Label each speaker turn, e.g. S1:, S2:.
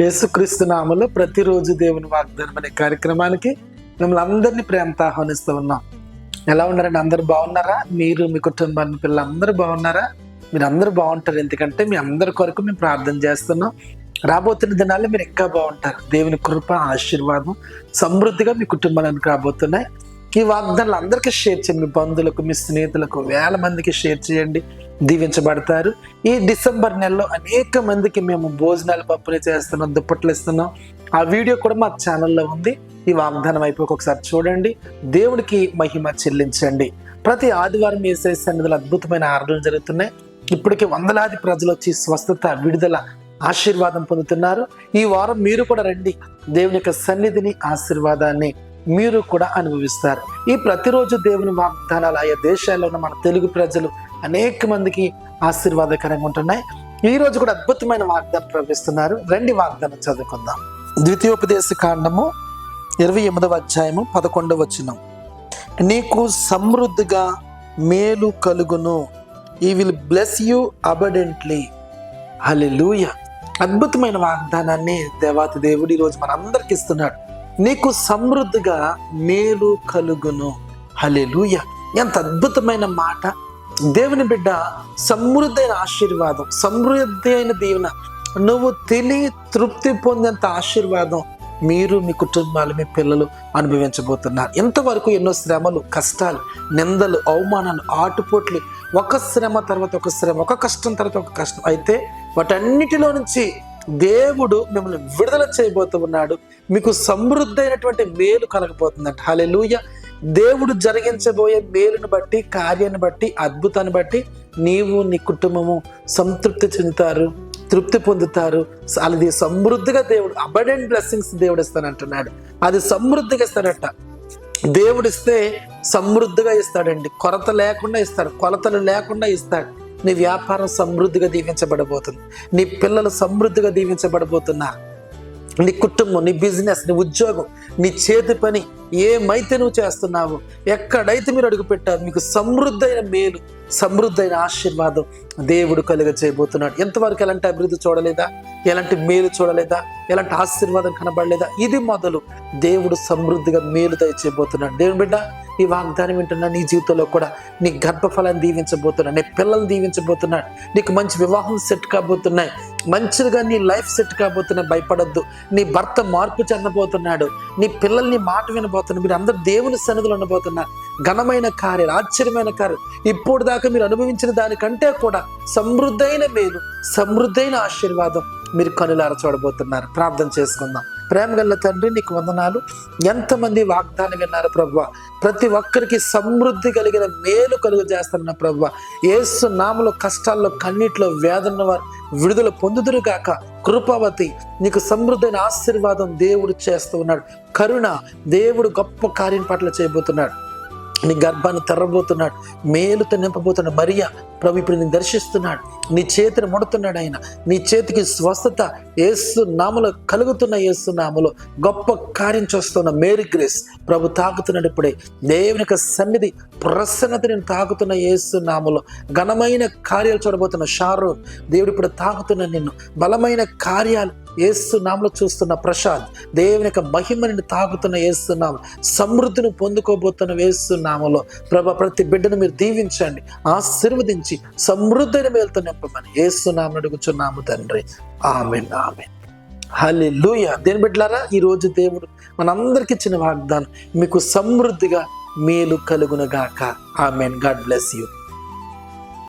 S1: యేసుక్రీస్తు నామలో ప్రతిరోజు దేవుని వాగ్దానం అనే కార్యక్రమానికి మిమ్మల్ని అందరినీ ప్రేమతో ఆహ్వానిస్తూ ఉన్నాం. ఎలా ఉన్నారండి? అందరు బాగున్నారా? మీరు మీ కుటుంబాన్ని పిల్లలు అందరూ బాగున్నారా? మీరు అందరూ బాగుంటారు. ఎందుకంటే మీ అందరి కొరకు మేము ప్రార్థన చేస్తున్నాం. రాబోతున్న దినాల్లో మీరు ఇంకా బాగుంటారు. దేవుని కృప ఆశీర్వాదం సమృద్ధిగా మీ కుటుంబానికి రాబోతున్నాయి. ఈ వాగ్దానాలు అందరికీ షేర్ చేయండి. మీ బంధువులకు మీ స్నేహితులకు వేల మందికి షేర్ చేయండి. దీవించబడతారు. ఈ డిసెంబర్ నెలలో అనేక మందికి మేము భోజనాలు పంపిణీ చేస్తున్నాం దుప్పట్లు ఇస్తున్నాం. ఆ వీడియో కూడా మా ఛానల్లో ఉంది. ఈ వాగ్దానం అయిపోయి ఒకసారి చూడండి. దేవుడికి మహిమ చెల్లించండి. ప్రతి ఆదివారం వేసే సన్నిధులు అద్భుతమైన ఆరాధనలు జరుగుతున్నాయి. ఇప్పటికే వందలాది ప్రజలు వచ్చి స్వస్థత విడుదల ఆశీర్వాదం పొందుతున్నారు. ఈ వారం మీరు కూడా రండి. దేవుని యొక్క సన్నిధిని ఆశీర్వాదాన్ని మీరు కూడా అనుభవిస్తారు. ఈ ప్రతిరోజు దేవుని వాగ్దానాలు ఆయా దేశాల్లో ఉన్న మన తెలుగు ప్రజలు అనేక మందికి ఆశీర్వాదకరంగా ఉంటున్నాయి. ఈ రోజు కూడా అద్భుతమైన వాగ్దానం ప్రవేశిస్తున్నారు రెండు వాగ్దానం చదువుకుందాం. ద్వితీయోపదేశ కాండము ఇరవై ఎనిమిదవ అధ్యాయము పదకొండవ వచనం. నీకు సమృద్ధిగా మేలు కలుగును. ఈ will bless you abundantly hallelujah అద్భుతమైన వాగ్దానాన్ని దేవాతి దేవుడు ఈరోజు మనందరికి ఇస్తున్నాడు. నీకు సమృద్ధిగా మేలు కలుగును. హలెలుయ ఎంత అద్భుతమైన మాట. దేవుని బిడ్డ సమృద్ధి అయిన ఆశీర్వాదం సమృద్ధి అయిన దీవెన. నువ్వు తిని తృప్తి పొందేంత ఆశీర్వాదం మీరు మీ కుటుంబాలు మీ పిల్లలు అనుభవించబోతున్నారు. ఎంతవరకు ఎన్నో శ్రమలు కష్టాలు నిందలు అవమానాలు ఆటుపోట్లు. ఒక శ్రమ తర్వాత ఒక శ్రమ ఒక కష్టం తర్వాత ఒక కష్టం. అయితే వాటన్నిటిలో నుంచి దేవుడు మిమ్మల్ని విడుదల చేయబోతూ ఉన్నాడు మీకు సమృద్ధి అయినటువంటి మేలు కలగబోతుందంట. హలెలూయ దేవుడు జరిగించబోయే మేలును బట్టి కార్యాన్ని బట్టి అద్భుతాన్ని బట్టి నీవు నీ కుటుంబము సంతృప్తి చెందుతారు తృప్తి పొందుతారు. అది సమృద్ధిగా దేవుడు అబడెంట్ బ్లెస్సింగ్స్ దేవుడు ఇస్తానంటున్నాడు అది సమృద్ధిగా ఇస్తాడట. దేవుడిస్తే సమృద్ధిగా ఇస్తాడండి. కొరత లేకుండా ఇస్తాడు. కొలతలు లేకుండా ఇస్తాడు. నీ వ్యాపారం సమృద్ధిగా దీవించబడబోతుంది. నీ పిల్లలు సమృద్ధిగా దీవించబడబోతున్నారు నీ కుటుంబం నీ బిజినెస్ నీ ఉద్యోగం నీ చేతి పని ఏమైతే నువ్వు చేస్తున్నావు ఎక్కడైతే మీరు అడుగు పెట్టారు మీకు సమృద్ధైన మేలు సమృద్ధైన ఆశీర్వాదం దేవుడు కలుగ చేయబోతున్నాడు. ఎంతవరకు ఎలాంటి అభివృద్ధి చూడలేదా? ఎలాంటి మేలు చూడలేదా? ఎలాంటి ఆశీర్వాదం కనబడలేదా? ఇది మొదలు దేవుడు సమృద్ధిగా మేలు దయచేయబోతున్నాడు. దేవుని బిడ్డ ఈ వాగ్దానం వింటున్నా నీ జీవితంలో కూడా నీ గర్భఫలాన్ని దీవించబోతున్నాడు నీ పిల్లల్ని దీవించబోతున్నాడు నీకు మంచి వివాహం సెట్ కాబోతున్నాయి మంచిగా నీ లైఫ్ సెట్ కాబోతున్నాయి భయపడొద్దు. నీ భర్త మార్పు చెందబోతున్నాడు నీ పిల్లల్ని మాట వినబోతున్నారు మీరు అందరు దేవుని సన్నిధిలో ఉండబోతున్నారు ఘనమైన కార్యాలు ఆశ్చర్యమైన కార్యాలు. ఇప్పుడు దాకా మీరు అనుభవించిన దానికంటే కూడా సమృద్ధైన మేలు సమృద్ధైన ఆశీర్వాదం మీరు కనులార చూడబోతున్నారు. ప్రార్థన చేసుకుందాం. ప్రేమ గల్ల తండ్రి నీకు వందనాలు. ఎంతమంది వాగ్దానం విన్నారు ప్రభు? ప్రతి ఒక్కరికి సమృద్ధి కలిగిన మేలు కలుగు చేస్తారన్న ప్రభు. ఏసు నామలో కష్టాల్లో కన్నీటిలో వేదన వారు విడుదల పొందుదురు గాక. కృపావతి నీకు సమృద్ధైన ఆశీర్వాదం దేవుడు చేస్తూ ఉన్నాడు. కరుణ దేవుడు గొప్ప కార్యం పట్ల చేయబోతున్నాడు. నీ గర్భాన్ని తెరబోతున్నాడు మేలుతో నింపబోతున్నాడు. మరియా ప్రభు ఇప్పుడు నేను దర్శిస్తున్నాడు. నీ చేతిని ముడుతున్నాడు ఆయన. నీ చేతికి స్వస్థత ఏసు నామలో కలుగుతున్న ఏసు నామలో గొప్ప కార్యం చేస్తున్న మేరీ గ్రేస్ ప్రభు తాకుతున్నాడు ఇప్పుడే. దేవుని యొక్క సన్నిధి ప్రసన్నత నేను తాకుతున్న ఏసు నామలో ఘనమైన కార్యాలు చూడబోతున్న షారో దేవుడు ఇప్పుడు తాకుతున్నాడు నిన్ను బలమైన కార్యాలు ఏసు చూస్తున్న ప్రశాంత్ దేవుని యొక్క మహిమని తాకుతున్న ఏస్తున్నాం సమృద్ధిని పొందుకోబోతున్న వేస్తున్నామలో ప్రభా ప్రతి బిడ్డను మీరు దీవించండి ఆశీర్వదించి సమృద్ధిని మేలుతో నింపమని ఏస్తున్నామని అడుగుచున్నాము తండ్రి. Amen amen. హలే లూయ దేని బిడ్డలారా ఈ రోజు దేవుడు మనందరికి ఇచ్చిన వాగ్దానం మీకు సమృద్ధిగా మేలు కలుగునగాక ఆమెన్. God bless you.